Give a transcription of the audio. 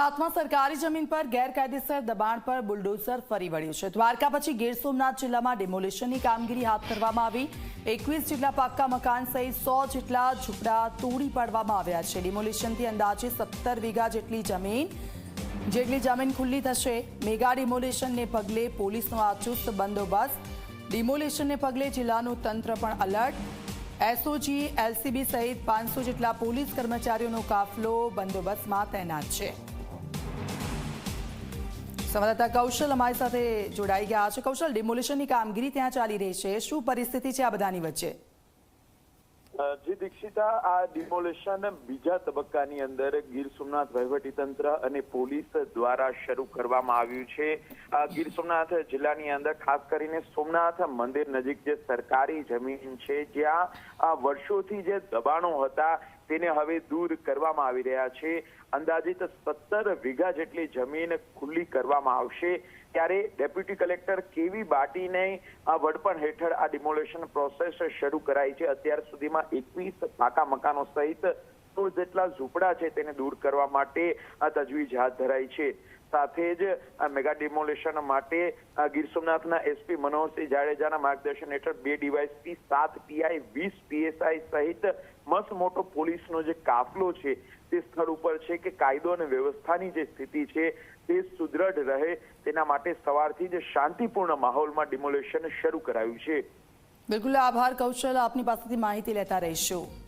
ગુજરાતમાં સરકારી જમીન પર ગેરકાયદેસર દબાણ પર બુલડોઝર ફરી વળ્યું છે. દ્વારકા પછી ગીર સોમનાથ જિલ્લામાં ડિમોલિશનની કામગીરી હાથ ધરવામાં આવી. એકવીસ જેટલા પાક્કા મકાન સહિત સો જેટલા ઝૂંપડા તોડી પાડવામાં આવ્યા છે. ડિમોલિશનથી અંદાજે સત્તર વીઘા જેટલી જમીન જેટલી જમીન ખુલ્લી થશે. મેગા ડિમોલિશનને પગલે પોલીસનો આ ચુસ્ત બંદોબસ્ત. ડિમોલિશનને પગલે જિલ્લાનું તંત્ર પણ અલર્ટ એસઓજી એલસીબી સહિત પાંચસો જેટલા પોલીસ કર્મચારીઓનો કાફલો બંદોબસ્તમાં તૈનાત છે. સંવાદદાતા કૌશલ અમારી સાથે જોડાઈ ગયા છે. કૌશલ ડિમોલિશનની કામગીરી ત્યાં ચાલી રહી છે. શું પરિસ્થિતિ છે આ બધાની વચ્ચે? જી દીક્ષિતા, આ ડિમોલેશન બીજા તબક્કાની અંદર ગીર સોમનાથ વહીવટીતંત્ર અને પોલીસ દ્વારા શરૂ કરવામાં આવ્યું છે. ગીર સોમનાથ જિલ્લાની અંદર ખાસ કરીને સોમનાથ મંદિર નજીક જે સરકારી જમીન છે, જ્યાં વર્ષોથી જે દબાણો હતા તેને હવે દૂર કરવામાં આવી રહ્યા છે. અંદાજિત સત્તર વીઘા જેટલી જમીન ખુલ્લી કરવામાં આવશે. ત્યારે ડેપ્યુટી કલેક્ટર કેવી બાટીને વડપણ હેઠળ આ ડિમોલેશન પ્રોસેસ શરૂ કરાઈ છે? અત્યાર સુધીમાં એકવીસ પાકા મકાનો સહિત સો જેટલા ઝૂંપડા છે તેને દૂર કરવા માટે આ તજવીજ હાથ ધરાઈ છે. સાથે જ મેગા ડિમોલેશન માટે ગીર સોમનાથના એસપી મનોહરસિંહ જાડેજાના માર્ગદર્શન હેઠળ બે ડીવાયસપી સાત પીઆઈ, વીસ પીએસઆઈ સહિત મસ્ત મોટો પોલીસનો જે કાફલો છે તે સ્થળ ઉપર છે કે કાયદો અને વ્યવસ્થાની જે સ્થિતિ છે તે સુદૃઢ રહે તેના માટે સવારથી જ શાંતિપૂર્ણ માહોલમાં ડિમોલેશન શરૂ કરાયું છે. બિલકુલ, આભાર કૌશલ, આપની પાસેથી માહિતી લેતા રહીશું.